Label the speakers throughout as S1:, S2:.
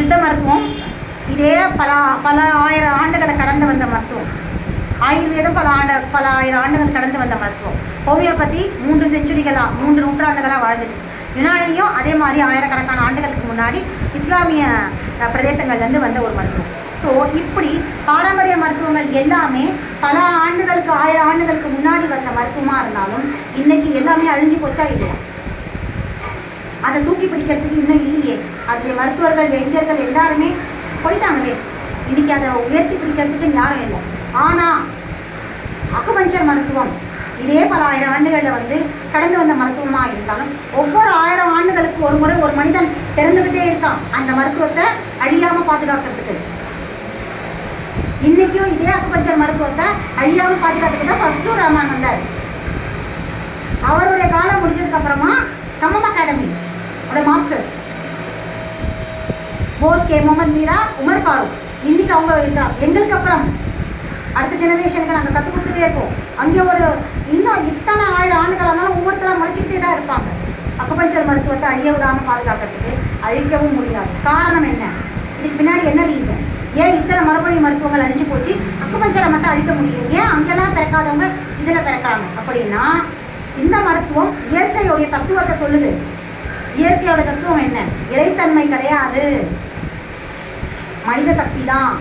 S1: சித்த மருத்துவம். இதே பல பல ஆயிரம் ஆண்டுகளை கடந்து வந்த மருத்துவம். ஆயுர்வேதம் பல ஆண்டு பல ஆயிரம் ஆண்டுகள் கடந்து வந்த மருத்துவம். ஹோமியோபதி மூன்று செஞ்சுரிகளாக மூன்று நூற்றாண்டுகளாக வாழ்ந்தது. யுனானியும் அதே மாதிரி ஆயிரக்கணக்கான ஆண்டுகளுக்கு முன்னாடி இஸ்லாமிய பிரதேசங்கள்லேருந்து வந்த ஒரு மருத்துவம். ஸோ இப்படி பாரம்பரிய மருத்துவங்கள் எல்லாமே பல ஆண்டுகளுக்கு ஆயிரம் ஆண்டுகளுக்கு முன்னாடி வந்த மருத்துவமாக இருந்தாலும் இன்னைக்கு எல்லாமே அழிஞ்சு போச்சா இல்லையா? அதை தூக்கி பிடிக்கிறதுக்கு இன்னும் இல்லையே. அதில் மருத்துவர்கள் இளைஞர்கள் எல்லாருமே போயிட்டாங்களே. இன்னைக்கு அதை உயர்த்தி பிடிக்கிறதுக்கு யாரும் இல்லை. ஆனால் அக்குபஞ்சர் மருத்துவம் இதே பல ஆயிரம் ஆண்டுகளில் வந்து கடந்து வந்த மருத்துவமாக இருந்தாலும் ஒவ்வொரு ஆயிரம் ஆண்டுகளுக்கு ஒரு முறை ஒரு மனிதன் பிறந்துக்கிட்டே இருக்கான். அந்த மருத்துவத்தை அழியாமல் பாதுகாக்கிறதுக்கு. இன்னைக்கும் இதே அக்குபஞ்சர் மருத்துவத்தை அழியாமல் பாதுகாக்கிறதுக்கு தான் ஃபர்ஸ்ட் இன்னைக்கு அவங்க எங்களுக்கு அப்புறம் அடுத்த ஜெனரேஷனுக்கு நாங்கள் கற்றுக் கொடுத்துட்டே இருக்கோம் அங்கே ஒரு இன்னும் இத்தனை ஆயிரம் ஆண்டுகள் ஆனாலும் ஒவ்வொருத்தரும் முளைச்சிக்கிட்டே தான் இருப்பாங்க. அக்குபஞ்சர் மருத்துவத்தை அழிய விடாமல் பாதுகாக்கிறதுக்கு அழிக்கவும் முடியாது. காரணம் என்ன? இதுக்கு பின்னாடி என்ன ரீசன் ஏன் இத்தனை மரபணி மருத்துவங்கள் அழிஞ்சு போச்சு? அக்குபஞ்சரை மட்டும் அழிக்க முடியல. ஏன் அங்கெல்லாம் பிறக்காதவங்க இதில் பிறக்கிறாங்க? அப்படின்னா இந்த மருத்துவம் இயற்கையுடைய தத்துவத்தை சொல்லுது. இயற்கையோட தத்துவம் என்ன? இறைத்தன்மை கிடையாது. மனித சக்தி தான்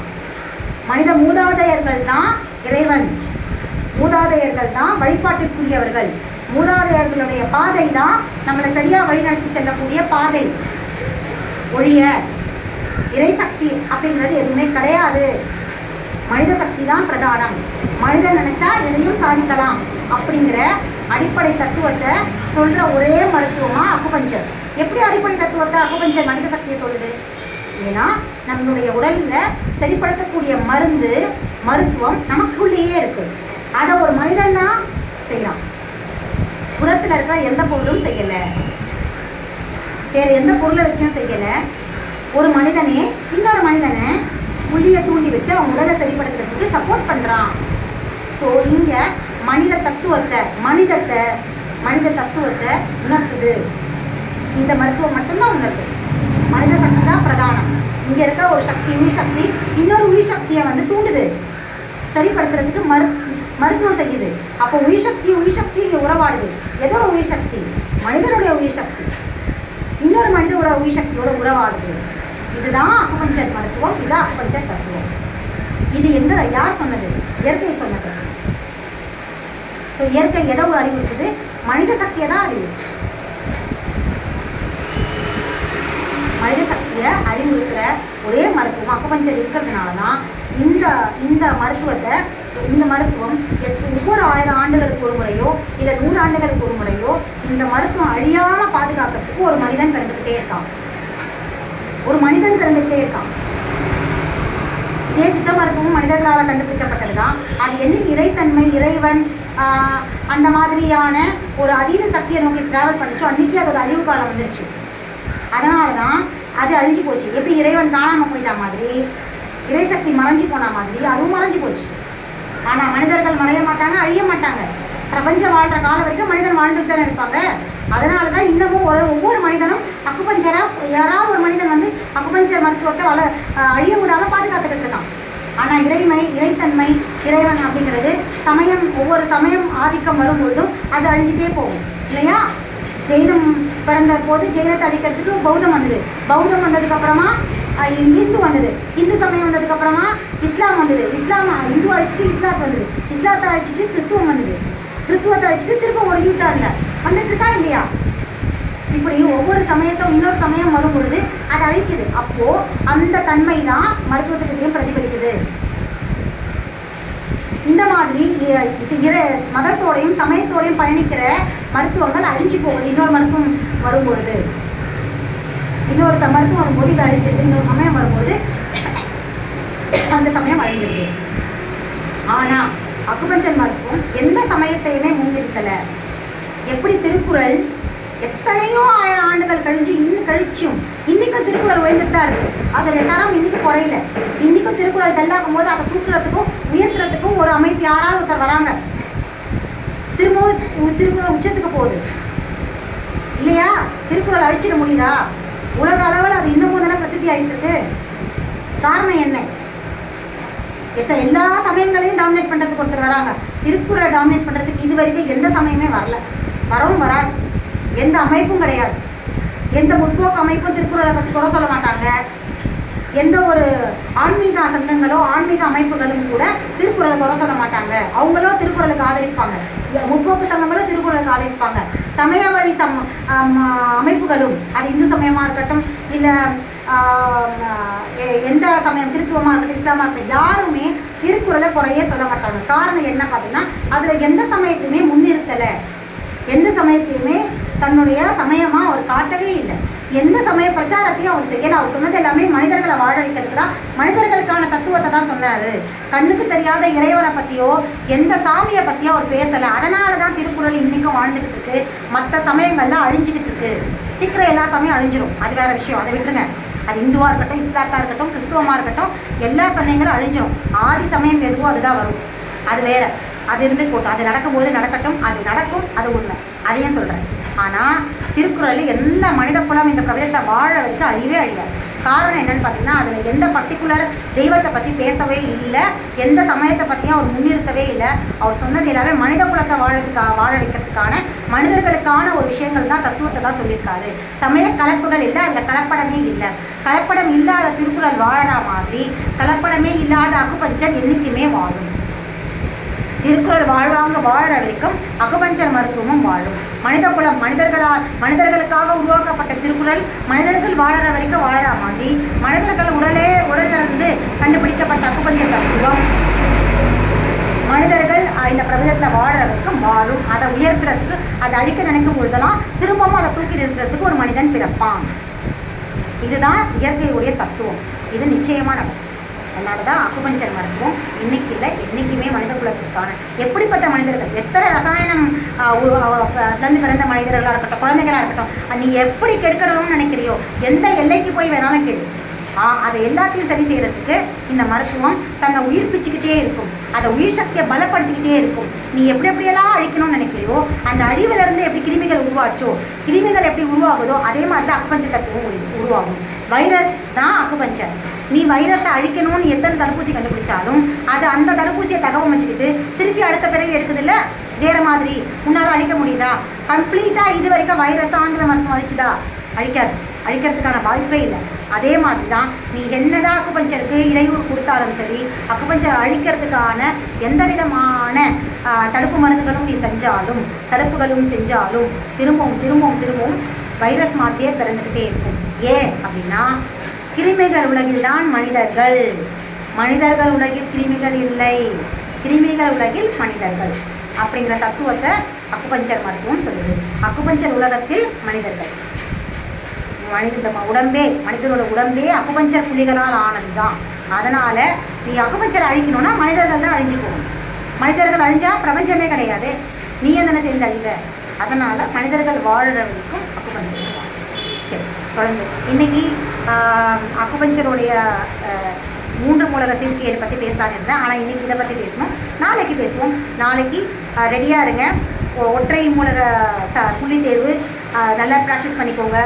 S1: மனித மூதாதையர்கள் தான் இறைவன். மூதாதையர்கள் தான் வழிபாட்டிற்குரியவர்கள். மூதாதையர்களுடைய பாதை தான் நம்மளை சரியாக வழிநடத்தி செல்லக்கூடிய பாதை. ஒழிய இறை சக்தி அப்படிங்கிறது எதுவுமே கிடையாது. மனித சக்தி தான் பிரதானம். மனிதன் நினைச்சா எதையும் சாதிக்கலாம் அப்படிங்கிற அடிப்படை தத்துவத்தை சொல்ற ஒரே மருத்துவமா அக்குபஞ்சர் எப்படி அடிப்படை தத்துவத்தை அக்குபஞ்சர் மனித சக்தியை சொல்லுது? ஏன்னா நம்மளுடைய உடலில் சரிப்படுத்தக்கூடிய மருந்து மருத்துவம் நமக்குள்ளேயே இருக்கு. அதை ஒரு மனிதன் தான் செய்யறான். இருக்கிற எந்த பொருளும் செய்யலை. வேறு எந்த பொருளை வச்சும் செய்யலை. ஒரு மனிதனே இன்னொரு மனிதனை புள்ளியை தூண்டி விட்டு அவன் உடலை சரிப்படுத்துறதுக்கு சப்போர்ட் பண்ணுறான் ஸோ இங்கே மனித தத்துவத்தை மனிதத்தை மனித தத்துவத்தை உணர்த்துது. இந்த மருத்துவம் மட்டும்தான் உணர்த்துது மனித சக்தி பிரதானம். இங்க இருக்கிற ஒரு சக்தி உயிர் சக்தி இன்னொரு உயிர் சக்தியை வந்து தூண்டுது. சரிப்படுத்துறதுக்கு மரு மருத்துவம் செய்யுது. அப்போ உயிர் சக்தி உயிர் சக்தி இங்கே உறவாடுது. எதோட உயிர் சக்தி? மனிதனுடைய உயிர் சக்தி. இன்னொரு மனிதனோட உயிர் சக்தியோட உறவாடுது. இதுதான் அக்குபஞ்சர் மருத்துவம் இதுதான் அக்குபஞ்சர் தத்துவம். இது எங்க யார் சொன்னது? இயற்கை சொன்னது. ஸோ இயற்கை எதோ அறிவுறுத்துது? மனித சக்தியை தான் அறிவு மனித சக்தியை அறிவுறுத்துற ஒரே மருத்துவம் இருக்கிறதுனால தான் இந்த இந்த மருத்துவத்தை இந்த மருத்துவம் ஒவ்வொரு ஆயிரம் ஆண்டுகளுக்கு ஒரு முறையோ இல்லை நூறு ஆண்டுகளுக்கு ஒரு முறையோ இந்த மருத்துவம் அழியாமல் பாதுகாக்கிறதுக்கு ஒரு மனிதன் பிறந்துக்கிட்டே இருக்கான். ஒரு மனிதன் பிறந்துக்கிட்டே இருக்கான். இதே சித்த மருத்துவம் மனிதர்களால் கண்டுபிடிக்கப்பட்டது தான் அது என்னைக்கு இறைத்தன்மை இறைவன் ஆஹ், அந்த மாதிரியான ஒரு அதீத சக்தியை நோக்கி டிராவல் பண்ணிச்சோ. அன்னைக்கு அதோட அழிவு காலம் வந்துருச்சு. அதனால தான் அது அழிஞ்சு போச்சு. எப்படி இறைவன் காணாமல் போயிட்ட மாதிரி? இறைசக்தி மறைஞ்சு போன மாதிரி? அதுவும் மறைஞ்சு போச்சு. ஆனால் மனிதர்கள் மறைய மாட்டாங்க அழிய மாட்டாங்க. பிரபஞ்சம் வாழ்கிற காலம் வரைக்கும் மனிதன் வாழ்ந்துட்டு தானே இருப்பாங்க. அதனால தான் இன்னமும் ஒரு ஒவ்வொரு மனிதனும் அக்குபஞ்சராக யாராவது ஒரு மனிதன் வந்து அக்குபஞ்சர் மருத்துவத்தை வள அழிய விடாமல் பாதுகாத்துக்கிட்டு இருக்கான். ஆனால் இறைமை இறைத்தன்மை இறைவன் அப்படிங்கிறது சமயம் ஒவ்வொரு சமயம் ஆதிக்கம் வரும்பொழுதும் அது அழிஞ்சிட்டே போகும். இல்லையா? ஜெயினம் பிறந்த போது ஜெயலலிதா அழிக்கிறதுக்கு பௌத்தம் வந்தது. பௌத்தம் வந்ததுக்கு அப்புறமா இந்து வந்தது. இந்து சமயம் வந்ததுக்கு அப்புறமா இஸ்லாம் வந்தது. இஸ்லாம் இந்து அழிச்சிட்டு இஸ்லாத் வந்தது. இஸ்லாத்தை அழிச்சிட்டு கிறிஸ்துவம் வந்தது. கிறிஸ்துவத்தை அழிச்சிட்டு திரும்ப ஒரு யூட்டார்ல வந்துட்டு இருக்கா இல்லையா? இப்படி ஒவ்வொரு சமயத்தும் இன்னொரு சமயம் வரும் பொழுது அது அழிக்குது. அப்போ அந்த தன்மை தான் மருத்துவத்துக்கிட்டையும் பிரதிபலிக்குது. இந்த மாதிரி இர- மதத்தோடையும் சமயத்தோடையும் பயணிக்கிற மருத்துவங்கள் அழிஞ்சு போகுது. இன்னொரு மருத்துவம் வரும்பொழுது. இன்னொரு மருத்துவம் வரும்போது இது அழிஞ்சிருது. இன்னொரு சமயம் வரும்போது அந்த சமயம் அழிஞ்சிருது. ஆனா அக்குபஞ்சன் மருத்துவம் எந்த சமயத்தையுமே முன்னிறுத்தல. எப்படி திருக்குறள் எத்தனையோ ஆயிரம் ஆண்டுகள் கழிஞ்சு இன்னும் கழிச்சும் இன்னைக்கும் திருக்குறள் உயர்ந்துட்டு தான் இருக்கு. அதோடைய தரம் இன்னைக்கு குறையில. இன்னைக்கும் திருக்குறள் டல்லாகும் போது அதை தூக்குறதுக்கும் உயர்த்துறதுக்கும் ஒரு அமைப்பு யாராவது ஒருத்தர் வராங்க. திரும்பவும் திருக்குறள் உச்சத்துக்கு போகுது. இல்லையா? திருக்குறள் அழிச்சிட முடியுதா? உலக அளவில் அது இன்னமும் தானே பிரசித்தி ஆகிட்டு இருக்கு காரணம் என்ன? எத்த எல்லா சமயங்களையும் டாமினேட் பண்ணுறதுக்கு ஒருத்தர் வராங்க. திருக்குறளை டாமினேட் பண்ணுறதுக்கு இது வரைக்கும் எந்த சமயமே வரல. வரவும் வராது. எந்த அமைப்பும் கிடையாது. எந்த முற்போக்கு அமைப்பும் திருக்குறளை பற்றி குறை சொல்ல மாட்டாங்க. எந்த ஒரு ஆன்மீக சங்கங்களோ ஆன்மீக அமைப்புகளும் கூட திருக்குறளை குறை சொல்ல மாட்டாங்க. அவங்களும் திருக்குறளுக்கு ஆதரிப்பாங்க. முற்போக்கு சங்கங்களும் திருக்குறளுக்கு ஆதரிப்பாங்க. சமய வழி சம் அமைப்புகளும் அது இந்து சமயமாக இருக்கட்டும் இல்லை எந்த சமயம் கிறிஸ்துவமாக இருக்கட்டும் இஸ்லாமாக இருக்கட்டும் யாருமே திருக்குறளை குறையே சொல்ல மாட்டாங்க. காரணம் என்ன பார்த்தீங்கன்னா அதில் எந்த சமயத்தையுமே முன்னிறுத்தலை. எந்த சமயத்தையுமே தன்னுடைய சமயமா அவர் காட்டவே இல்லை. எந்த சமய பிரச்சாரத்தையும் அவர் செய்யல. அவர் சொன்னது எல்லாமே மனிதர்களை வாழ வைக்கிறதுக்கு தான் மனிதர்களுக்கான தத்துவத்தை தான் சொன்னாரு. கண்ணுக்கு தெரியாத இறைவனை பத்தியோ எந்த சாமியை பத்தியோ அவர் பேசல. அதனால தான் திருக்குறள் இன்னைக்கும் வாழ்ந்துகிட்டு இருக்கு. மற்ற சமயங்கள்லாம் அழிஞ்சுக்கிட்டு இருக்கு. சீக்கிரம் எல்லா சமயம் அழிஞ்சிரும். அது வேற விஷயம். அதை விட்டுருங்க. அது இந்துவாக இருக்கட்டும் இஸ்லாத்தாக இருக்கட்டும் கிறிஸ்துவமாக இருக்கட்டும் எல்லா சமயங்களும் அழிஞ்சிரும். ஆதி சமயம் எதுவோ அதுதான் வரும். அது வேற. அது இருந்து போட்டோம் அது நடக்கும்போது நடக்கட்டும் அது நடக்கும் அது உண்மை. அதையும் சொல்கிறேன் ஆனால் திருக்குறளில் எந்த மனித குலம் இந்த பிரபஞ்சத்தை வாழ வைக்க அழிவே அழியாது காரணம் என்னன்னு பார்த்தீங்கன்னா அதில் எந்த பர்டிகுலர் தெய்வத்தை பற்றி பேசவே இல்லை எந்த சமயத்தை பற்றியும் அவர் முன்னிறுத்தவே இல்லை. அவர் சொன்னது எல்லாமே மனித குலத்தை வாழறதுக்காக வாழ வைக்கிறதுக்கான மனிதர்களுக்கான ஒரு விஷயங்கள் தான் தத்துவத்தை தான் சொல்லியிருக்காரு. சமய கலப்புகள் இல்லை அதில் கலப்படமே இல்லை. கலப்படம் இல்லாத திருக்குறள் வாழற மாதிரி கலப்படமே இல்லாத அக்குபஞ்சர் என்றைக்குமே வாழும். திருக்குறள் வாழ்வாங்க வாழற வரைக்கும் அகபஞ்சர் மருத்துவமும் வாழும். மனித குலம் மனிதர்களால் மனிதர்களுக்காக உருவாக்கப்பட்ட திருக்குறள் மனிதர்கள் வாழற வரைக்கும் வாழற மாதிரி மனிதர்கள் உடலே உடலிருந்து கண்டுபிடிக்கப்பட்ட அக்குபஞ்சர் தத்துவம். மனிதர்கள் இந்த பிரபஞ்சத்தில் வாழற வரைக்கும் வாழும். அதை உயர்த்துறதுக்கு அதை அழிக்க நினைக்கும் பொழுதெல்லாம் திரும்பவும் அதை தூக்கி நிறுத்துறதுக்கு ஒரு மனிதன் பிறப்பான். இதுதான் இயற்கையுடைய தத்துவம். இது நிச்சயமாக நடக்கும் அதனால தான் அக்குபஞ்சர் மருத்துவம் இன்னைக்கு இல்லை என்றைக்குமே மனித குலத்திற்கான எப்படிப்பட்ட மனிதர்கள்? எத்தனை ரசாயனம் தந்து பிறந்த மனிதர்களாக இருக்கட்டும் குழந்தைகளாக இருக்கட்டும் நீ எப்படி கெடுக்கணும்னு நினைக்கிறியோ எந்த எல்லைக்கு போய் வேணாலும் கெடு. ஆ அதை எல்லாத்தையும் சரி செய்கிறதுக்கு இந்த மருத்துவம் தன்னை உயிர்ப்பிச்சுக்கிட்டே இருக்கும். அதை உயிர் சக்தியை பலப்படுத்திக்கிட்டே இருக்கும். நீ எப்படி எப்படியெல்லாம் அழிக்கணும்னு நினைக்கிறியோ அந்த அழிவிலிருந்து எப்படி கிருமிகள் உருவாச்சோ கிருமிகள் எப்படி உருவாகுதோ அதே மாதிரி தான் அக்குபஞ்ச தத்துவம் உரு- உருவாகும். வைரஸ் தான் அக்குபஞ்சர் நீ வைரஸை அழிக்கணும்னு எத்தனை தடுப்பூசி கண்டுபிடிச்சாலும் அது அந்த தடுப்பூசியை தகவல் அமைச்சிக்கிட்டு திருப்பி அடுத்த பிறகு எடுக்குது வேறு வேற மாதிரி. உன்னால் அழிக்க முடியுதா? கம்ப்ளீட்டாக இது வரைக்கும் வைரஸ் ஆங்கில மருத்துவம் அழிச்சுதா? அழிக்காது. அழிக்கிறதுக்கான வாய்ப்பே இல்லை. அதே மாதிரி தான் நீ என்னதான் அக்குபஞ்சருக்கு இடையூறு கொடுத்தாலும் சரி அக்குபஞ்சர் அழிக்கிறதுக்கான எந்த விதமான தடுப்பு மருந்துகளும் நீ செஞ்சாலும் தடுப்புகளும் செஞ்சாலும் திரும்பவும் திரும்பவும் திரும்பவும் வைரஸ் மாதிரியே பிறந்துக்கிட்டே இருக்கும். ஏன் அப்படின்னா கிருமிகள் உலகில்தான் மனிதர்கள். மனிதர்கள் உலகில் கிருமிகள் இல்லை. கிருமிகள் உலகில் மனிதர்கள். அப்படிங்கிற தத்துவத்தை அக்குபஞ்சர் மருத்துவம் சொல்லுது. அக்குபஞ்சர் உலகத்தில் மனிதர்கள். மனித உடம்பே மனிதனோட உடம்பே அக்குபஞ்சர் புள்ளிகளால் ஆனது தான் அதனால் நீ அக்குபஞ்சர் அழிக்கணும்னா மனிதர்கள் தான் அழிஞ்சு போகணும் மனிதர்கள் அழிஞ்சால் பிரபஞ்சமே கிடையாது. நீயும் தானே சேர்ந்து அழிந்த அதனால் மனிதர்கள் வாழ்கிறவங்களுக்கும் அக்குபஞ்சர் தான். சரி தொடர்ந்து. இன்னைக்கு அக்குபஞ்சருடைய மூன்று மூலக சீர்கேடு பற்றி பேசலான்னு இருந்தேன். ஆனால் இன்னைக்கு இதை பற்றி பேசணும் நாளைக்கு பேசுவோம். நாளைக்கு ரெடியாக இருங்க. ஒ- ஒற்றை மூலக ச புள்ளி தேர்வு நல்லா ப்ராக்டிஸ் பண்ணிக்கோங்க.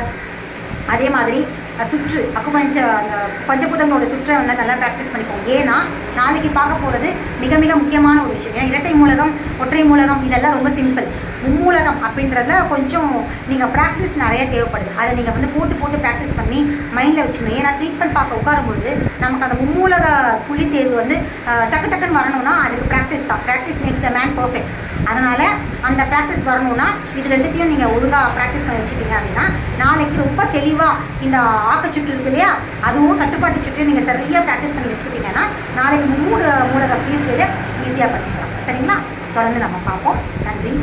S1: அதே மாதிரி சுற்று. அக்குபஞ்ச அந்த பஞ்சபூதங்களோட சுற்றை வந்து நல்லா ப்ராக்டிஸ் பண்ணிப்போம் ஏன்னா நாளைக்கு பார்க்க போகிறது மிக மிக முக்கியமான ஒரு விஷயம். ஏன் இரட்டை மூலகம் ஒற்றை மூலகம் இதெல்லாம் ரொம்ப சிம்பிள் மும்மூலகம் அப்படின்றத கொஞ்சம் நீங்கள் ப்ராக்டிஸ் நிறைய தேவைப்படுது. அதை நீங்கள் வந்து போட்டு போட்டு ப்ராக்டிஸ் பண்ணி மைண்டில் வச்சுக்கணும். ஏன்னா ட்ரீட்மெண்ட் பார்க்க உட்காரும் பொழுது நமக்கு அந்த மும்மூலக புள்ளி தேர்வு வந்து டக்கு டக்குன்னு வரணும்னா அதுக்கு ப்ராக்டிஸ் தான். Practice makes a man perfect அதனால் அந்த ப்ராக்டிஸ் வரணும்னா இது ரெண்டுத்தையும் நீங்கள் ஒழுங்காக ப்ராக்டிஸ் பண்ணி வச்சுட்டீங்க அப்படின்னா நாளைக்கு ரொம்ப தெளிவாக இந்த ஆக்கச்சுற்று இருக்கு இல்லையா அதுவும் கட்டுப்பாட்டு சுற்று நீங்கள் சரியாக ப்ராக்டிஸ் பண்ணி வச்சுக்கிட்டீங்கன்னா நாளைக்கு மூணு மூலக சீர்கேடு ஈஸியாக படிச்சுக்கலாம் சரிங்களா? தொடர்ந்து நம்ம பார்ப்போம். நன்றி.